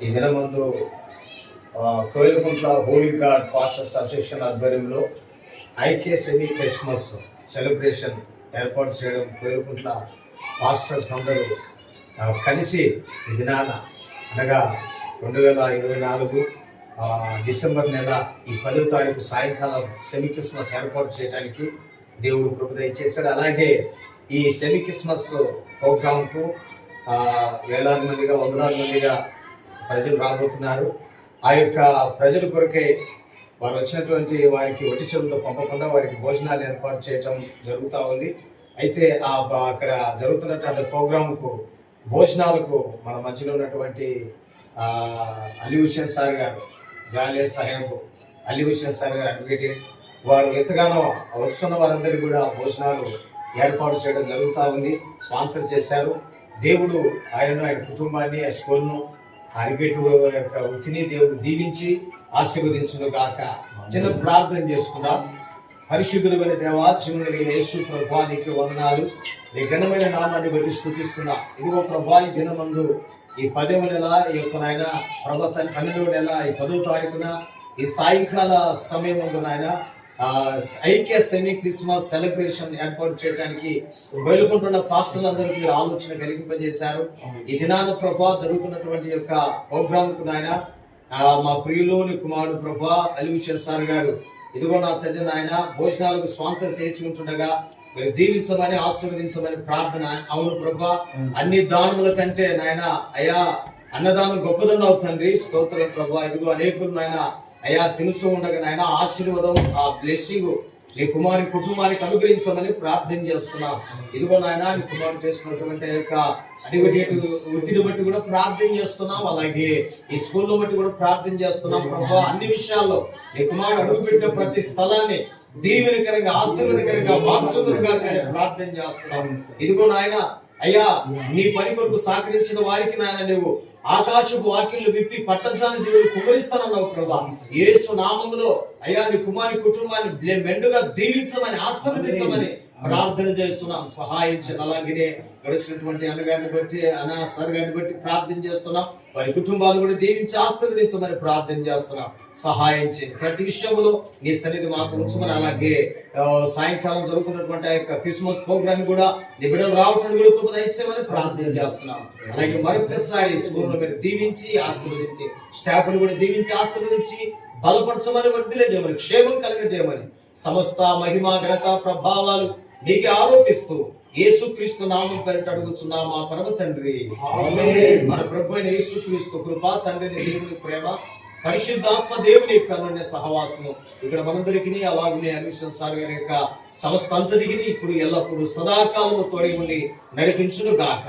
ఈ దినమందు ఆ, Koilkuntla holy god pastors association ఆధ్వర్యంలో ఐకే సెమీ క్రిస్మస్ సెలబ్రేషన్ ఏర్పాటు చేయడం కోయిలకుంట్ల పాస్టర్స్ అందరూ కలిసి ఈ దినాన అనగా రెండు వేల ఇరవై నాలుగు డిసెంబర్ నెల ఈ పదో తారీఖు సాయంకాలం సెమీ క్రిస్మస్ ఏర్పాటు చేయడానికి దేవుడు కృపద దయచేశాడు. అలాగే ఈ సెమీ క్రిస్మస్ ప్రోగ్రాంకు వేలాది మందిగా వందలాది మందిగా ప్రజలు రాబోతున్నారు. ఆ యొక్క ప్రజల కొరకే వారు వచ్చినటువంటి వారికి ఒట్టి చెవులతో పంపకుండా వారికి భోజనాలు ఏర్పాటు చేయటం జరుగుతూ ఉంది. అయితే ఆ అక్కడ జరుగుతున్నటువంటి ప్రోగ్రాంకు భోజనాలకు మన మధ్యలో ఉన్నటువంటి అలీ హుషేన్ సార్ గారు గాలే సాహెబ్ అలీ హుషేన్ సార్ గారు అడ్వకేట్ వారు ఎంతగానో వస్తున్న వారందరికీ కూడా భోజనాలు ఏర్పాటు చేయడం జరుగుతూ ఉంది. స్పాన్సర్ చేశారు. దేవుడు ఆయనను ఆయన కుటుంబాన్ని ఆ స్కూల్ను అరిగేటు యొక్క వృత్తిని దేవుడు దీవించి ఆశీర్వదించును గాక చిన్న ప్రార్థన చేసుకుందాం. పరిశుద్ధుడు అని దేవా కలిగిన యేసు ప్రభా నీకు వందనాలు. నీ ఘనమైన నామాన్ని బట్టి స్థుతిస్తున్నా. ఇదిగో ప్రభా ఈ దినమందు ఈ పదవ నెల ఈ యొక్క నాయన ప్రభా పన్నెండవ నెల ఈ పదవ తారీఖున ఈ సాయంకాల సమయం ముందు నాయన ఐక్య సెమీ క్రిస్మస్ సెలబ్రేషన్ ఏర్పాటు చేయడానికి బయలుకుంటున్న పాస్టర్లందరికీ మీరు ఆలోచన కలిగింపజేశారు. ఈ దినాన ప్రభా జరుగుతున్నటువంటి యొక్క ప్రోగ్రామ్కు నాయన ఆ, మా ప్రియులోని కుమారుడు ప్రభా అలివిషన్ సార్ గారు ఇదిగో నా తండ్రి నాయన భోజనాలకు స్పాన్సర్ చేసి ఉంటుండగా మీరు దీవించమని ఆశీర్వదించమని ప్రార్థన అవును ప్రభా. అన్ని దానముల కంటే నాయన అయా అన్నదానం గొప్పదన్నావు తండ్రి. స్తోత్రం ప్రభా. ఇదిగో అనేకులు నాయన అయా తినుచూ ఉండగా నాయన ఆశీర్వాదం ఆ బ్లెస్సింగ్ నీ కుమారి కుటుంబానికి అనుగ్రహించమని ప్రార్థన చేస్తున్నాం. ఇదిగో నాయన నీ కుమారు చేస్తున్నటువంటి యొక్క వృత్తిని బట్టి కూడా ప్రార్థన చేస్తున్నాం. అలాగే ఈ స్కూల్లో బట్టి కూడా ప్రార్థన చేస్తున్నాం. ప్రభావ అన్ని విషయాల్లో నీ కుమారు అడుగుపెట్టిన ప్రతి స్థలాన్ని దీవెనకరంగా ఆశీర్వదకరంగా మార్చుదరుగా ప్రార్థన చేస్తున్నాం. ఇదిగో నాయన అయ్యా నీ పని కొరకు సహకరించిన వారికి నాయన నువ్వు ఆకాశపు వాకిళ్ళు విప్పి పట్టజాని దేవుడు కుమరిస్తానన్నావు ప్రభా. ఏసు నామములో అయ్యా నీ కుమారి కుటుంబాన్ని మెండుగా దీవించమని ఆశీర్వదించమని ప్రార్థన చేస్తున్నాం సహాయించండి అలాగే గడిచినటువంటి అన్నగారిని బట్టి అన్న సార్ గారిని బట్టి ప్రార్థన చేస్తున్నాం. వారి కుటుంబాలు కూడా దీవించి ఆశీర్వదించమని ప్రార్థన చేస్తున్నాం. సహాయించి ప్రతి విషయంలో నీ సన్నిధి మాత్రం ఉంచమని అలాగే సాయంకాలం జరుగుతున్నటువంటి ఆ యొక్క క్రిస్మస్ ప్రోగ్రామ్ కూడా నిబిడలు రావటం రావటానికి కూడా కృప దయచేయమని ప్రార్థన చేస్తున్నాం. అలాగే మరొకసారి స్కూల్లో మీరు దీవించి ఆశీర్వదించి స్టాఫ్ను కూడా దీవించి ఆశీర్వదించి బలపరచమని వర్ధిలే చేయమని క్షేమం కలగజేయమని సమస్త మహిమ ఘనత ప్రభావాలు నీకే ఆరోపిస్తూ యేసుక్రీస్తు నామం పేరిట అడుగుతున్నా మా పరమ తండ్రి. మన ప్రభు అయిన యేసుక్రీస్తు కృప తండ్రిని దేవుని ప్రేమ పరిశుద్ధాత్మ దేవుని యొక్క అన్యోన్య సహవాసము. ఇక్కడ మనందరికీ అలాగనే అన్వేషణ సార్ గారి యొక్క సమస్త అంతటికి ఇప్పుడు ఎల్లప్పుడూ సదాకాలము తోడి ఉండి నడిపించును గాక.